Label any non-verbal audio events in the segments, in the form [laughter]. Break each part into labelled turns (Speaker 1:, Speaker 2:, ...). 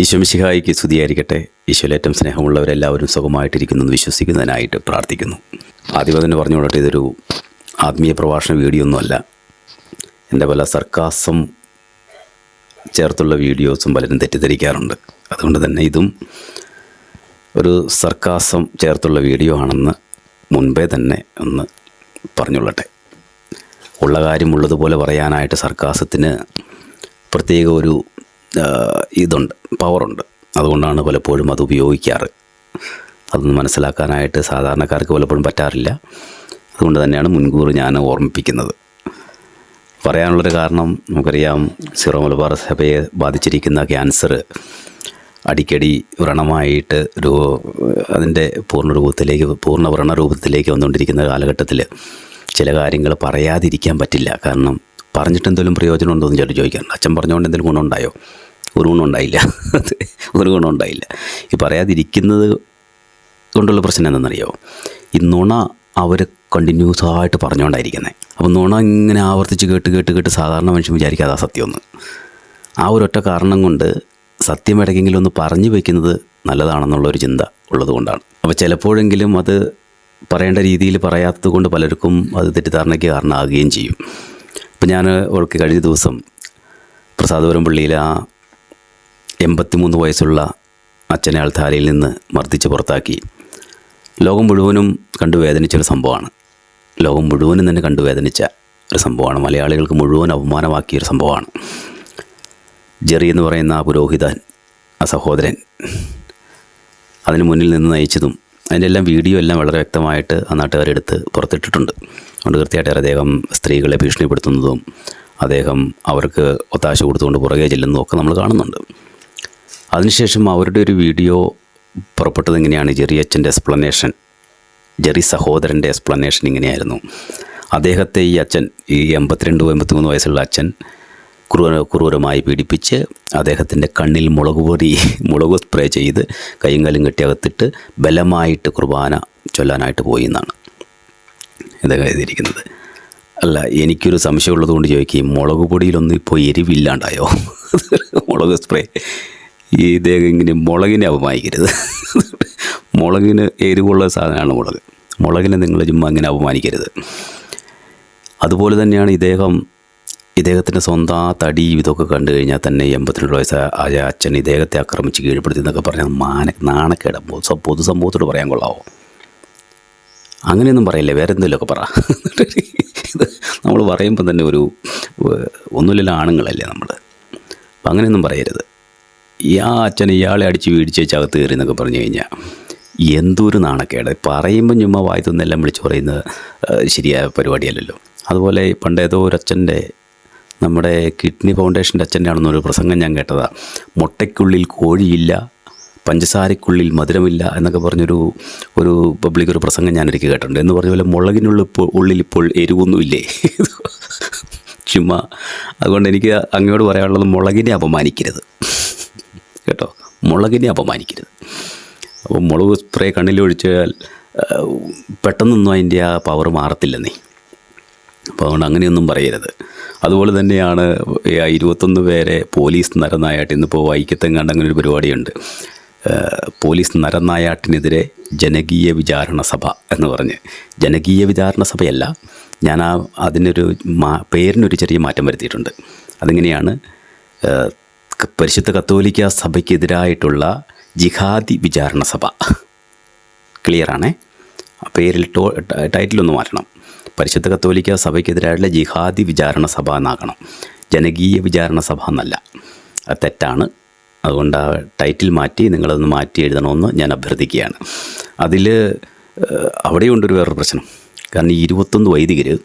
Speaker 1: ഈശ്വമിശിഹായിക്ക് സ്തുതിയായിരിക്കട്ടെ. ഈശ്വലേറ്റം സ്നേഹമുള്ളവരെല്ലാവരും സുഖമായിട്ടിരിക്കുന്നു എന്ന് വിശ്വസിക്കുന്നതിനായിട്ട് പ്രാർത്ഥിക്കുന്നു. ആദ്യമേ തന്നെ പറഞ്ഞുകൊള്ളട്ടെ ഇതൊരു ആത്മീയ പ്രഭാഷണ വീഡിയോ ഒന്നുമല്ല. എന്റെ പല സർക്കാസം ചേർത്തുള്ള വീഡിയോസും പലരും തെറ്റിദ്ധരിക്കാറുണ്ട്. അതുകൊണ്ട് തന്നെ ഇതും ഒരു സർക്കാസം ചേർത്തുള്ള വീഡിയോ ആണെന്ന് മുൻപേ തന്നെ ഒന്ന് പറഞ്ഞുകൊള്ളട്ടെ. ഉള്ള കാര്യം ഉള്ളതുപോലെ പറയാനായിട്ട് സർക്കാസത്തിന് പ്രത്യേക ഒരു ഇതുണ്ട് പവറുണ്ട് അതുകൊണ്ടാണ് പലപ്പോഴും അത് ഉപയോഗിക്കാറ്. അതൊന്ന് മനസ്സിലാക്കാനായിട്ട് സാധാരണക്കാർക്ക് പലപ്പോഴും പറ്റാറില്ല. അതുകൊണ്ട് തന്നെയാണ് മുൻകൂർ ഞാൻ ഓർമ്മിപ്പിക്കുന്നത്. പറയാനുള്ളൊരു കാരണം നമുക്കറിയാം സിറോ മലബാർ സഭയെ ബാധിച്ചിരിക്കുന്ന ക്യാൻസർ അടിക്കടി വ്രണമായിട്ട് രൂ അതിന്റെ പൂർണ രൂപത്തിലേക്ക് പൂർണ വ്രണരൂപത്തിലേക്ക് വന്നുകൊണ്ടിരിക്കുന്ന കാലഘട്ടത്തിൽ ചില കാര്യങ്ങൾ പറയാതിരിക്കാൻ പറ്റില്ല. കാരണം പറഞ്ഞിട്ട് എന്തെങ്കിലും ഉണ്ടോ എന്ന് ചേട്ടൻ ചോദിക്കാറുണ്ട്. അച്ഛൻ പറഞ്ഞുകൊണ്ട് എന്തെങ്കിലും ഗുണമുണ്ടായോ? ഒരു ഗുണമുണ്ടായില്ല അത് ഒരു ഗുണമുണ്ടായില്ല ഈ പറയാതിരിക്കുന്നത് കൊണ്ടുള്ള പ്രശ്നം എന്തെന്നറിയോ ഈ നുണ അവർ കണ്ടിന്യൂസ് ആയിട്ട് പറഞ്ഞുകൊണ്ടായിരിക്കുന്നത് അപ്പോൾ നുണ ഇങ്ങനെ ആവർത്തിച്ച് കേട്ട് കേട്ട് കേട്ട് സാധാരണ മനുഷ്യൻ വിചാരിക്കാതെ സത്യമൊന്ന് ആ ഒരൊറ്റ കാരണം കൊണ്ട് സത്യം ഇടയ്ക്കെങ്കിലും ഒന്ന് പറഞ്ഞു വയ്ക്കുന്നത് നല്ലതാണെന്നുള്ളൊരു ചിന്ത ഉള്ളതുകൊണ്ടാണ് അപ്പോൾ ചിലപ്പോഴെങ്കിലും അത് പറയേണ്ട രീതിയിൽ പറയാത്തത് കൊണ്ട് പലർക്കും അത് തെറ്റിദ്ധാരണയ്ക്ക് കാരണമാകുകയും ചെയ്യും. ഇപ്പം ഞാൻ ഓൾക്ക് കഴിഞ്ഞ ദിവസം പ്രസാദപുരം പള്ളിയിൽ ആ എൺപത്തിമൂന്ന് വയസ്സുള്ള അച്ഛനെ അൾധാരയിൽ നിന്ന് മർദ്ദിച്ച് പുറത്താക്കി. ലോകം മുഴുവനും കണ്ടു വേദനിച്ചൊരു സംഭവമാണ്. ലോകം മുഴുവനും തന്നെ കണ്ടു വേദനിച്ച ഒരു സംഭവമാണ്. മലയാളികൾക്ക് മുഴുവൻ അപമാനമാക്കിയ ഒരു സംഭവമാണ്. ജെറി എന്ന് പറയുന്ന ആ പുരോഹിതൻ ആ സഹോദരൻ അതിന് മുന്നിൽ നിന്ന് നയിച്ചതും അതിന്റെ എല്ലാം വീഡിയോ എല്ലാം വളരെ വ്യക്തമായിട്ട് ആ നാട്ടുകാരെടുത്ത് പുറത്തിട്ടിട്ടുണ്ട്. അതുകൊണ്ട് കൃത്യമായിട്ട് അദ്ദേഹം സ്ത്രീകളെ ഭീഷണിപ്പെടുത്തുന്നതും അദ്ദേഹം അവർക്ക് ഒത്താശ കൊടുത്തുകൊണ്ട് പുറകെ ചെല്ലുന്നതും ഒക്കെ നമ്മൾ കാണുന്നുണ്ട്. അതിനുശേഷം അവരുടെ ഒരു വീഡിയോ പുറപ്പെട്ടത് ഇങ്ങനെയാണ് ജെറി അച്ഛന്റെ എക്സ്പ്ലനേഷൻ ജെറി സഹോദരന്റെ എക്സ്പ്ലനേഷൻ ഇങ്ങനെയായിരുന്നു. അദ്ദേഹത്തെ ഈ അച്ഛൻ ഈ എൺപത്തിരണ്ട് എൺപത്തിമൂന്ന് വയസ്സുള്ള അച്ഛൻ ക്രൂര ക്രൂരമായി പീഡിപ്പിച്ച് അദ്ദേഹത്തിന്റെ കണ്ണിൽ മുളക് പൊടി മുളക് സ്പ്രേ ചെയ്ത് കൈയും കാലും കെട്ടി അകത്തിട്ട് ബലമായിട്ട് കുർബാന ചൊല്ലാനായിട്ട് പോയി എന്നാണ് ഇതൊക്കെ എഴുതിയിരിക്കുന്നത്. അല്ല എനിക്കൊരു സംശയമുള്ളത് കൊണ്ട് ചോദിക്കും മുളക് പൊടിയിലൊന്നും ഇപ്പോൾ എരിവില്ലാണ്ടായോ? മുളക് സ്പ്രേ ഈ ഇദ്ദേഹം ഇങ്ങനെ മുളകിനെ അപമാനിക്കരുത്. മുളകിന് എരിവുള്ള സാധനമാണ് മുളക്. മുളകിനെ നിങ്ങൾ ചുമ്മാ ഇങ്ങനെ അപമാനിക്കരുത്. അതുപോലെ തന്നെയാണ് ഇദ്ദേഹം ഇദ്ദേഹത്തിന്റെ സ്വന്തം ആ തടി ഇതൊക്കെ കണ്ടു കഴിഞ്ഞാൽ തന്നെ എൺപത്തിരണ്ട് വയസ്സ് ആയ അച്ഛൻ ഇദ്ദേഹത്തെ ആക്രമിച്ച് കീഴ്പ്പെടുത്തി എന്നൊക്കെ പറഞ്ഞാൽ മാന നാണക്കേട. പൊതു പൊതുസമൂഹത്തോട് പറയാൻ കൊള്ളാവോ? അങ്ങനെയൊന്നും പറയില്ലേ? വേറെ എന്തെങ്കിലുമൊക്കെ പറ. നമ്മൾ പറയുമ്പം തന്നെ ഒരു ഒന്നുമില്ല ആണുങ്ങളല്ലേ നമ്മൾ. അപ്പം അങ്ങനെയൊന്നും പറയരുത്. ആ അച്ഛൻ ഇയാളെ അടിച്ച് വീടിച്ച് വെച്ച് അകത്ത് കയറി എന്നൊക്കെ പറഞ്ഞു കഴിഞ്ഞാൽ എന്തൊരു നാണക്കേട്. പറയുമ്പോൾ ചുമ്മാ വായത്തൊന്നെല്ലാം വിളിച്ച് പറയുന്നത് ശരിയായ പരിപാടിയല്ലല്ലോ. അതുപോലെ പണ്ട് ഏതോ ഒരു അച്ഛന്റെ നമ്മുടെ കിഡ്നി ഫൗണ്ടേഷന്റെ അച്ഛന്റെ ആണെന്നൊരു പ്രസംഗം ഞാൻ കേട്ടതാണ് മുട്ടയ്ക്കുള്ളിൽ കോഴിയില്ല പഞ്ചസാരയ്ക്കുള്ളിൽ മധുരമില്ല എന്നൊക്കെ പറഞ്ഞൊരു ഒരു പബ്ലിക് ഒരു പ്രസംഗം ഞാനൊരിക്കൽ കേട്ടിട്ടുണ്ട്. എന്ന് പറഞ്ഞ പോലെ മുളകിനുള്ള ഇപ്പോൾ ഉള്ളിൽ ഇപ്പോൾ എരിവൊന്നുമില്ലേ ചുമ്മാ. അതുകൊണ്ട് എനിക്ക് അങ്ങോട്ട് പറയാനുള്ളത് മുളകിനെ അപമാനിക്കരുത്. കേട്ടോ. മുളകിനെ അപമാനിക്കരുത്. അപ്പോൾ മുളക് സ്പ്രേ കണ്ണിലൊഴിച്ചാൽ പെട്ടെന്നൊന്നും അതിന്റെ ആ പവർ മാറത്തില്ലെന്നേ. അപ്പോൾ അതുകൊണ്ട് അങ്ങനെയൊന്നും പറയരുത്. അതുപോലെ തന്നെയാണ് ആ ഇരുപത്തൊന്ന് പേരെ പോലീസ് നരനായാട്ട് ഇന്നിപ്പോൾ വൈക്കത്തെങ്ങാണ്ട് അങ്ങനെ ഒരു പരിപാടിയുണ്ട്. പോലീസ് നരനായാട്ടിനെതിരെ ജനകീയ വിചാരണ സഭ എന്ന് പറഞ്ഞ്. ജനകീയ വിചാരണ സഭയല്ല ഞാൻ ആ അതിനൊരു മാ പേരിനൊരു ചെറിയ മാറ്റം വരുത്തിയിട്ടുണ്ട്. അതിങ്ങനെയാണ് പരിശുദ്ധ കത്തോലിക്ക സഭയ്ക്കെതിരായിട്ടുള്ള ജിഹാദി വിചാരണ സഭ. ക്ലിയറാണേ? പേരിൽ ടോ ടൈറ്റിലൊന്ന് മാറ്റണം. പരിശുദ്ധ കത്തോലിക്ക സഭയ്ക്കെതിരായിട്ടുള്ള ജിഹാദി വിചാരണ സഭ എന്നാക്കണം ജനകീയ വിചാരണ സഭ എന്നല്ല. അത് തെറ്റാണ്. അതുകൊണ്ട് ആ ടൈറ്റിൽ മാറ്റി നിങ്ങളതൊന്ന് മാറ്റി എഴുതണമെന്ന് ഞാൻ അഭ്യർത്ഥിക്കുകയാണ്. അതിൽ അവിടെയുണ്ടൊരു വേറൊരു പ്രശ്നം. കാരണം ഈ ഇരുപത്തൊന്ന് വൈദികർ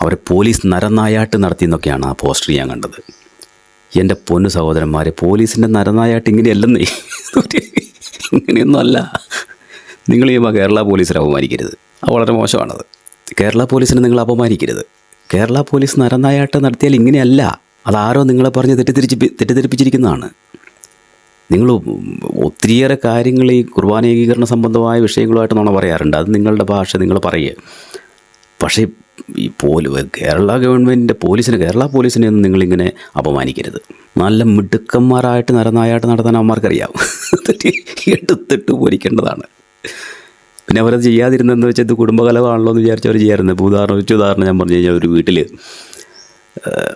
Speaker 1: അവരെ പോലീസ് നരനായാട്ട് നടത്തിയെന്നൊക്കെയാണ് ആ പോസ്റ്റർ ഞാൻ കണ്ടത്. എന്റെ പൊന്നു സഹോദരന്മാരെ പോലീസിന്റെ നരനായാട്ട് ഇങ്ങനെയല്ലെന്നേ. ഇങ്ങനെയൊന്നും അല്ല. നിങ്ങൾ ഈ കേരള പോലീസിനെ അപമാനിക്കരുത്. അത് വളരെ മോശമാണത്. കേരള പോലീസിനെ നിങ്ങൾ അപമാനിക്കരുത്. കേരള പോലീസ് നരനായാട്ട് നടത്തിയാൽ ഇങ്ങനെയല്ല. അതാരോ നിങ്ങളെ പറഞ്ഞ് തെറ്റിദ്ധരിച്ച് തെറ്റിദ്ധരിപ്പിച്ചിരിക്കുന്നതാണ്. നിങ്ങൾ ഒത്തിരിയേറെ കാര്യങ്ങൾ ഈ കുർബാന ഏകീകരണ സംബന്ധമായ വിഷയങ്ങളുമായിട്ട് നമ്മൾ പറയാറുണ്ട്. അത് നിങ്ങളുടെ ഭാഷ നിങ്ങൾ പറയുക പക്ഷേ ഈ പോലി കേരള ഗവൺമെന്റിന്റെ പോലീസിനെ കേരള പോലീസിനെ ഒന്നും നിങ്ങളിങ്ങനെ അപമാനിക്കരുത്. നല്ല മിടുക്കന്മാരായിട്ട് നരനായായിട്ട് നടത്താൻ അവന്മാർക്കറിയാം. [laughs] എടുത്തിട്ട് പോരിക്കേണ്ടതാണ്. പിന്നെ അവരത് ചെയ്യാതിരുന്നെന്ന് വെച്ചാൽ ഇത് കുടുംബകലമാണല്ലോ എന്ന് വിചാരിച്ച് അവർ ചെയ്യാറുണ്ട്. ഇപ്പോൾ ഉദാഹരണം ഉദാഹരണം ഞാൻ പറഞ്ഞു കഴിഞ്ഞാൽ ഒരു വീട്ടിൽ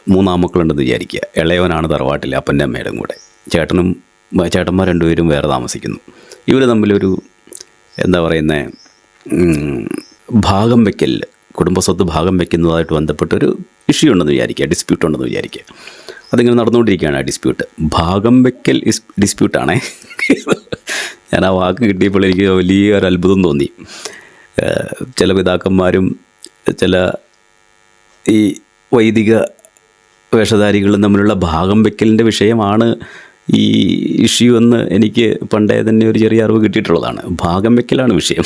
Speaker 1: മൂന്നാം മക്കളുണ്ടെന്ന് വിചാരിക്കുക. ഇളയവനാണ് തറവാട്ടിൽ അപ്പന്റെ അമ്മയുടെയും കൂടെ. ചേട്ടനും ചേട്ടന്മാർ രണ്ടുപേരും വേറെ താമസിക്കുന്നു. ഇവർ തമ്മിലൊരു എന്താ പറയുന്നത് ഭാഗം വയ്ക്കൽ കുടുംബസ്വത്ത് ഭാഗം വയ്ക്കുന്നതുമായിട്ട് ബന്ധപ്പെട്ടൊരു ഇഷ്യൂ ഉണ്ടെന്ന് വിചാരിക്കുക ഡിസ്പ്യൂട്ട് ഉണ്ടെന്ന് വിചാരിക്കുക. അതിങ്ങനെ നടന്നുകൊണ്ടിരിക്കുകയാണ് ആ ഡിസ്പ്യൂട്ട് ഭാഗം വയ്ക്കൽ ഇസ് ഡിസ്പ്യൂട്ടാണേ ഞാൻ ആ വാക്ക് കിട്ടിയപ്പോൾ എനിക്ക് വലിയൊരു അത്ഭുതം തോന്നി. ചില പിതാക്കന്മാരും ചില ഈ വൈദിക വേഷധാരികളും തമ്മിലുള്ള ഭാഗം വെക്കലിന്റെ വിഷയമാണ് ഈ ഇഷ്യൂ എന്ന് എനിക്ക് പണ്ടേ തന്നെ ഒരു ചെറിയ അറിവ് കിട്ടിയിട്ടുള്ളതാണ്. ഭാഗം വെക്കലാണ് വിഷയം.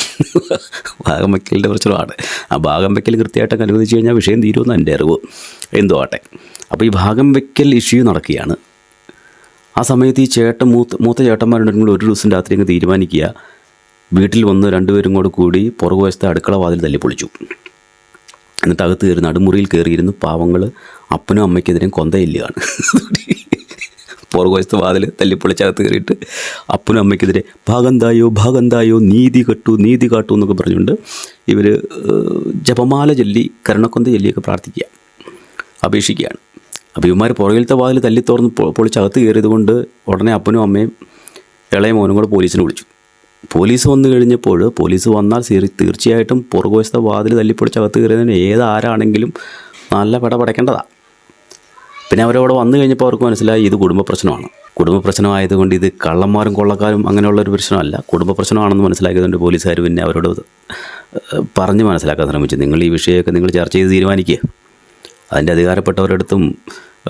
Speaker 1: ഭാഗം വെക്കലിന്റെ പ്രശ്നമാണ്. ആ ഭാഗം വെക്കൽ കൃത്യമായിട്ടൊക്കെ അനുവദിച്ചു കഴിഞ്ഞാൽ വിഷയം തീരുമെന്ന് എന്റെ അറിവ്. എന്തോ ആട്ടെ. അപ്പോൾ ഈ ഭാഗം വെക്കൽ ഇഷ്യൂ നടക്കുകയാണ്. ആ സമയത്ത് ഈ ചേട്ടൻ മൂത്ത മൂത്ത ചേട്ടന്മാരുണ്ടെങ്കിൽ ഒരു ദിവസം രാത്രി അങ്ങ് തീരുമാനിക്കുക. വീട്ടിൽ വന്ന് രണ്ടുപേരും കൂടെ കൂടി പുറകുവശത്തെ അടുക്കള വാതിൽ തല്ലിപ്പൊളിച്ചു. എന്നിട്ട് അകത്ത് കയറി നടുമുറിയിൽ കയറിയിരുന്ന് പാവങ്ങൾ അപ്പനും അമ്മയ്ക്കെതിരെയും കൊന്തയില്ലാണ് പുറകുവശത്ത് വാതിൽ തല്ലിപ്പൊളിച്ചകത്ത് കയറിയിട്ട് അപ്പനും അമ്മയ്ക്കെതിരെ ഭാഗന്തായോ ഭാഗന്തായോ നീതി കെട്ടു നീതി കാട്ടു എന്നൊക്കെ പറഞ്ഞുകൊണ്ട് ഇവർ ജപമാല ചൊല്ലി കരുണക്കൊന്ത ചൊല്ലിയൊക്കെ പ്രാർത്ഥിക്കുക അപേക്ഷിക്കുകയാണ്. അപ്പോൾ പുറകിലത്തെ വാതിൽ തല്ലി തുറന്ന് പൊളിച്ചകത്ത് കയറിയത് കൊണ്ട് ഉടനെ അപ്പനും അമ്മയും ഇളയ മോനും കൂടെ പോലീസിനെ വിളിച്ചു. പോലീസ് വന്നു കഴിഞ്ഞപ്പോൾ പോലീസ് വന്നാൽ തീർ- തീർച്ചയായിട്ടും പുറകുവശത്തെ വാതിൽ തല്ലിപ്പൊളിച്ചകത്ത് കയറിയതിന് ഏതാരാണെങ്കിലും നല്ല പട പടയ്ക്കേണ്ടതാണ് പിന്നെ അവരവിടെ വന്നു കഴിഞ്ഞപ്പോൾ അവർക്ക് മനസ്സിലായി ഇത് കുടുംബ പ്രശ്നമാണ്. കുടുംബ പ്രശ്നമായതുകൊണ്ട് ഇത് കള്ളന്മാരും കൊള്ളക്കാരും അങ്ങനെയുള്ള ഒരു പ്രശ്നമല്ല. കുടുംബ പ്രശ്നമാണെന്ന് മനസ്സിലാക്കിയതുകൊണ്ട് പോലീസുകാർ പിന്നെ അവരോട് പറഞ്ഞ് മനസ്സിലാക്കാൻ ശ്രമിച്ചു. നിങ്ങൾ ഈ വിഷയമൊക്കെ നിങ്ങൾ ചർച്ച ചെയ്ത് തീരുമാനിക്കുക അതിന്റെ അധികാരപ്പെട്ടവരടുത്തും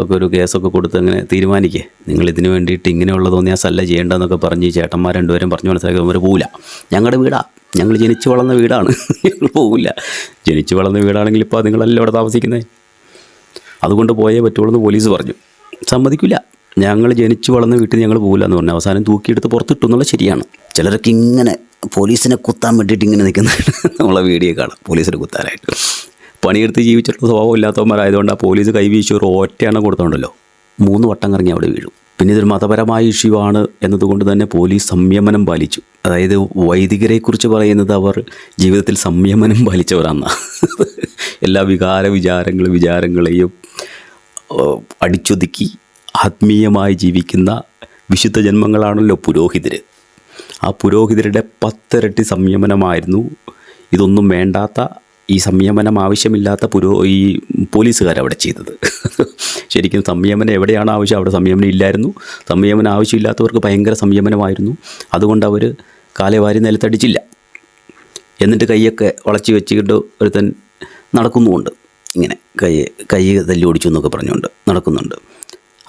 Speaker 1: ഒക്കെ ഒരു കേസൊക്കെ കൊടുത്ത് അങ്ങനെ തീരുമാനിക്കുക നിങ്ങൾ ഇതിന് വേണ്ടിയിട്ട് ഇങ്ങനെയുള്ള തോന്നിയാസല്ല ചെയ്യേണ്ടതെന്നൊക്കെ പറഞ്ഞ് ചേട്ടന്മാർ രണ്ടുപേരും പറഞ്ഞു മനസ്സിലാക്കി അവർ പോവില്ല ഞങ്ങളുടെ വീടാ. ഞങ്ങൾ ജനിച്ചു വളർന്ന വീടാണ്. ഞങ്ങൾ പോവില്ല ജനിച്ചു വളർന്ന വീടാണെങ്കിൽ ഇപ്പോൾ നിങ്ങളല്ലേ അവിടെ താമസിക്കുന്നത് അതുകൊണ്ട് പോയേ പറ്റുള്ളൂ എന്ന് പോലീസ് പറഞ്ഞു. സമ്മതിക്കില്ല. ഞങ്ങൾ ജനിച്ചു വളർന്ന വീട്ടിൽ ഞങ്ങൾ പോകില്ല എന്ന് പറഞ്ഞു. അവസാനം തൂക്കിയെടുത്ത് പുറത്തിട്ടു എന്നുള്ളത് ശരിയാണ്. ചിലരൊക്കെ ഇങ്ങനെ പോലീസിനെ കുത്താൻ വേണ്ടിയിട്ട് ഇങ്ങനെ നിൽക്കുന്ന നമ്മളെ വീഡിയോ കാണാം. പോലീസിനെ കുത്താനായിട്ട്. പണിയെടുത്ത് ജീവിച്ചിട്ടുള്ള സ്വഭാവം ഇല്ലാത്തവന്മാരായതുകൊണ്ട് ആ പോലീസ് കൈവീശി ഒരു ഒറ്റയാണ് കൊടുത്തോണ്ടല്ലോ. മൂന്ന് വട്ടം കറങ്ങി അവിടെ വീഴും. പിന്നെ ഇതൊരു മതപരമായ ഇഷ്യൂ ആണ് എന്നതുകൊണ്ട് തന്നെ പോലീസ് സംയമനം പാലിച്ചു. അതായത് വൈദികരെക്കുറിച്ച് പറയുന്നത് അവർ ജീവിതത്തിൽ സംയമനം പാലിച്ചവരാണ് എല്ലാ വികാര വിചാരങ്ങളും വിചാരങ്ങളെയും അടിച്ചൊതുക്കി ആത്മീയമായി ജീവിക്കുന്ന വിശുദ്ധ ജന്മങ്ങളാണല്ലോ പുരോഹിതർ ആ പുരോഹിതരുടെ പത്തിരട്ടി സംയമനമായിരുന്നു. ഇതൊന്നും വേണ്ടാത്ത ഈ സംയമനം ആവശ്യമില്ലാത്ത പുരോ ഈ പോലീസുകാരവിടെ ചെയ്തത്. ശരിക്കും സംയമനം എവിടെയാണ് ആവശ്യം? അവിടെ സംയമനം ഇല്ലായിരുന്നു. സംയമനം ആവശ്യമില്ലാത്തവർക്ക് ഭയങ്കര സംയമനമായിരുന്നു. അതുകൊണ്ട് അവർ കാലവാരി നിലത്തടിച്ചില്ല. എന്നിട്ട് കൈയൊക്കെ വളച്ച് വെച്ചിട്ട് ഒരുത്തൻ നടക്കുന്നുമുണ്ട്. ഇങ്ങനെ കൈ കൈ തല്ലി ഓടിച്ചു എന്നൊക്കെ പറഞ്ഞുകൊണ്ട് നടക്കുന്നുണ്ട്.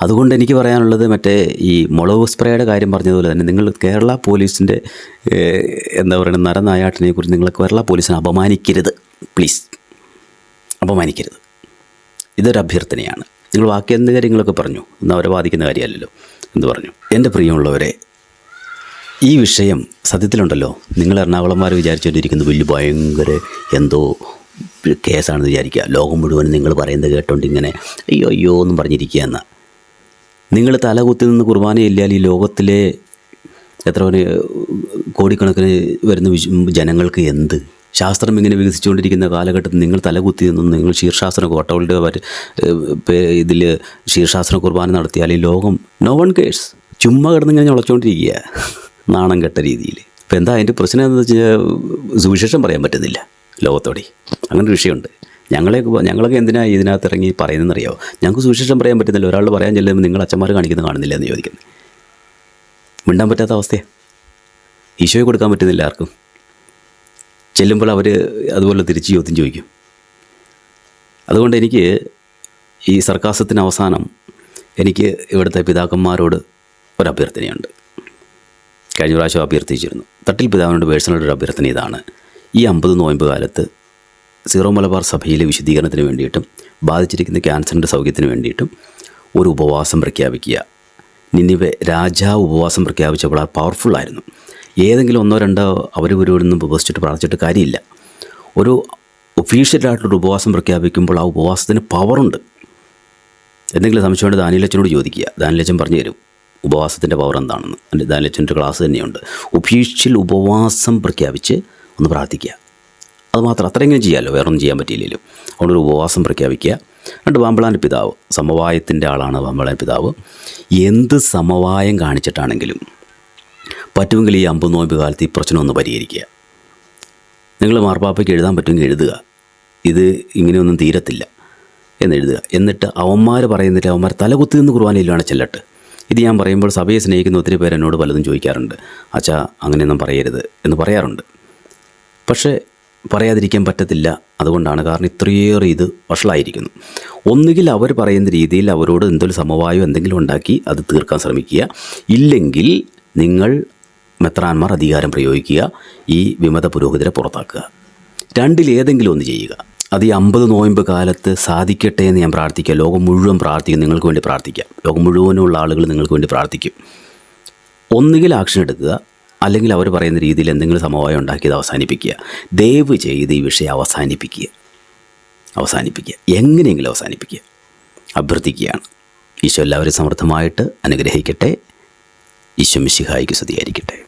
Speaker 1: അതുകൊണ്ട് എനിക്ക് പറയാനുള്ളത് മറ്റേ ഈ മുളക് സ്പ്രേയുടെ കാര്യം പറഞ്ഞതുപോലെ തന്നെ നിങ്ങൾ കേരള പോലീസിന്റെ എന്താ പറയുക നരനായാട്ടിനെ കുറിച്ച് നിങ്ങൾ കേരള പോലീസിനെ അപമാനിക്കരുത്. പ്ലീസ് അപമാനിക്കരുത്. ഇതൊരു അഭ്യർത്ഥനയാണ്. നിങ്ങൾ ബാക്കി എന്ത് കാര്യങ്ങളൊക്കെ പറഞ്ഞു എന്നാൽ അവരെ ബാധിക്കുന്ന കാര്യമല്ലല്ലോ എന്ന് പറഞ്ഞു. എന്റെ പ്രിയമുള്ളവരെ ഈ വിഷയം സത്യത്തിലുണ്ടല്ലോ. നിങ്ങൾ എറണാകുളംമാർ വിചാരിച്ചുകൊണ്ടിരിക്കുന്നത് വലിയ ഭയങ്കര എന്തോ കേസാണെന്ന് വിചാരിക്കുക. ലോകം മുഴുവൻ നിങ്ങൾ പറയുന്നത് കേട്ടോണ്ട് ഇങ്ങനെ അയ്യോ അയ്യോ എന്നും പറഞ്ഞിരിക്കുക എന്ന് നിങ്ങൾ തലകുത്തി നിന്ന് കുർബാന ഇല്ലാൽ ഈ ലോകത്തിലെ എത്ര ഒരു കോടിക്കണക്കിന് വരുന്ന ജനങ്ങൾക്ക് എന്ത്? ശാസ്ത്രം ഇങ്ങനെ വികസിച്ചുകൊണ്ടിരിക്കുന്ന കാലഘട്ടത്തിൽ നിങ്ങൾ തലകുത്തി നിന്നും നിങ്ങൾ ശീർഷാസന കോട്ടകളുടെ ഇതിൽ ശീർഷാസന കുർബാന നടത്തിയാൽ ഈ ലോകം നോ വൺ കേഴ്സ് ചുമ്മാ കിടന്ന് ഇങ്ങനെ ഉളച്ചുകൊണ്ടിരിക്കുക നാണം കെട്ട രീതിയിൽ. ഇപ്പം എന്താ അതിന്റെ പ്രശ്നം എന്താണെന്ന് വെച്ച് കഴിഞ്ഞാൽ സുവിശേഷം പറയാൻ പറ്റുന്നില്ല ലോകത്തോടെ. അങ്ങനൊരു വിഷയമുണ്ട്. ഞങ്ങളെ ഞങ്ങളൊക്കെ എന്തിനാ ഇതിനകത്ത് ഇറങ്ങി പറയുന്നതെന്നറിയാമോ ഞങ്ങൾക്ക് സുവിശേഷം പറയാൻ പറ്റുന്നില്ല. ഒരാൾ പറയാൻ ചെല്ലുമ്പോൾ നിങ്ങൾ അച്ഛന്മാർ കാണിക്കുന്നത് കാണുന്നില്ല എന്ന് ചോദിക്കുന്നത് മിണ്ടാൻ പറ്റാത്ത അവസ്ഥയാണ് ഈശോയെ കൊടുക്കാൻ പറ്റുന്നില്ല ആർക്കും. ചെല്ലുമ്പോൾ അവർ അതുപോലെ തിരിച്ച് ചോദ്യം ചോദിക്കും. അതുകൊണ്ട് എനിക്ക് ഈ സർക്കാസത്തിന് അവസാനം എനിക്ക് ഇവിടുത്തെ പിതാക്കന്മാരോട് ഒരു അഭ്യർത്ഥനയുണ്ട് കഴിഞ്ഞ പ്രാവശ്യം അഭ്യർത്ഥിച്ചിരുന്നു. തട്ടിൽ പിതാവിനോട് പേഴ്സണൽ ഒരു അഭ്യർത്ഥന ഇതാണ്. ഈ അമ്പത് നോയമ്പ് കാലത്ത് സീറോ മലബാർ സഭയിലെ വിശദീകരണത്തിന് വേണ്ടിയിട്ടും ബാധിച്ചിരിക്കുന്ന ക്യാൻസറിന്റെ സൗഖ്യത്തിന് വേണ്ടിയിട്ടും ഒരു ഉപവാസം പ്രഖ്യാപിക്കുക. നിന്നിവ രാജാവ് ഉപവാസം പ്രഖ്യാപിച്ചപ്പോൾ അത് പവർഫുള്ളായിരുന്നു ഏതെങ്കിലും ഒന്നോ രണ്ടോ അവർ ഉപസിച്ചിട്ട് ഉപവസിച്ചിട്ട് പ്രാർത്ഥിച്ചിട്ട് കാര്യമില്ല. ഒരു ഒഫീഷ്യലായിട്ടൊരു ഉപവാസം പ്രഖ്യാപിക്കുമ്പോൾ ആ ഉപവാസത്തിന് പവറുണ്ട് എന്തെങ്കിലും സംശയമുണ്ട് ദാനിലച്ചനോട് ചോദിക്കുക. ദാനിലച്ചൻ പറഞ്ഞു തരും ഉപവാസത്തിന്റെ പവർ എന്താണെന്ന്. ദാനിലച്ചന്റെ ക്ലാസ് തന്നെയുണ്ട്. ഒഫീഷ്യൽ ഉപവാസം പ്രഖ്യാപിച്ച് ഒന്ന് പ്രാർത്ഥിക്കുക. അത് മാത്രം അത്രയെങ്കിലും ചെയ്യാമല്ലോ വേറൊന്നും ചെയ്യാൻ പറ്റിയില്ലല്ലോ. അതുകൊണ്ട് ഒരു ഉപവാസം പ്രഖ്യാപിക്കുക. എന്നിട്ട് പാമ്പളാൻ പിതാവ് സമവായത്തിന്റെ ആളാണ് പാമ്പളാൻ പിതാവ്. എന്ത് സമവായം കാണിച്ചിട്ടാണെങ്കിലും പറ്റുമെങ്കിൽ ഈ അമ്പത് നോയമ്പ് കാലത്ത് ഈ പ്രശ്നം ഒന്ന് പരിഹരിക്കുക. നിങ്ങൾ മാർപ്പാപ്പയ്ക്ക് എഴുതാൻ പറ്റുമെങ്കിൽ എഴുതുക. ഇത് ഇങ്ങനെയൊന്നും തീരത്തില്ല എന്നെഴുതുക എന്നിട്ട് അവന്മാർ പറയുന്നില്ല അവന്മാർ തലകുത്തി നിന്ന് കുർബാനയിലാണ് ചെല്ലട്ട്. ഇത് ഞാൻ പറയുമ്പോൾ സഭയെ സ്നേഹിക്കുന്ന ഒത്തിരി പേർ എന്നോട് പലതും ചോദിക്കാറുണ്ട്. അച്ഛാ അങ്ങനെയൊന്നും പറയരുത് എന്ന് പറയാറുണ്ട്. പക്ഷേ പറയാതിരിക്കാൻ പറ്റത്തില്ല. അതുകൊണ്ടാണ് കാരണം ഇത്രയേറെ ഇത് വഷളായിരിക്കുന്നു. ഒന്നുകിൽ അവർ പറയുന്ന രീതിയിൽ അവരോട് എന്തൊരു സമവായം എന്തെങ്കിലും ഉണ്ടാക്കി അത് തീർക്കാൻ ശ്രമിക്കുക. ഇല്ലെങ്കിൽ നിങ്ങൾ മെത്രാന്മാർ അധികാരം പ്രയോഗിക്കുക. ഈ വിമത പുരോഹിതരെ പുറത്താക്കുക. രണ്ടിലേതെങ്കിലും ഒന്ന് ചെയ്യുക. അത് ഈ അമ്പത് നോയമ്പ് കാലത്ത് സാധിക്കട്ടെ എന്ന് ഞാൻ പ്രാർത്ഥിക്കുക. ലോകം മുഴുവൻ പ്രാർത്ഥിക്കും നിങ്ങൾക്ക് വേണ്ടി പ്രാർത്ഥിക്കാം. ലോകം മുഴുവനുള്ള ആളുകൾ നിങ്ങൾക്ക് വേണ്ടി പ്രാർത്ഥിക്കും. ഒന്നുകിൽ ആക്ഷൻ എടുക്കുക. അല്ലെങ്കിൽ അവർ പറയുന്ന രീതിയിൽ എന്തെങ്കിലും സമവായം ഉണ്ടാക്കിയത് അവസാനിപ്പിക്കുക. ദയവ് ചെയ്ത് ഈ വിഷയം അവസാനിപ്പിക്കുക. അവസാനിപ്പിക്കുക. എങ്ങനെയെങ്കിലും അവസാനിപ്പിക്കുക. അഭ്യർത്ഥിക്കുകയാണ്. ഈശോ എല്ലാവരും സമൃദ്ധമായിട്ട് അനുഗ്രഹിക്കട്ടെ. ഈശോ മിശിഹായിക്ക് സ്തുതിയായിരിക്കട്ടെ.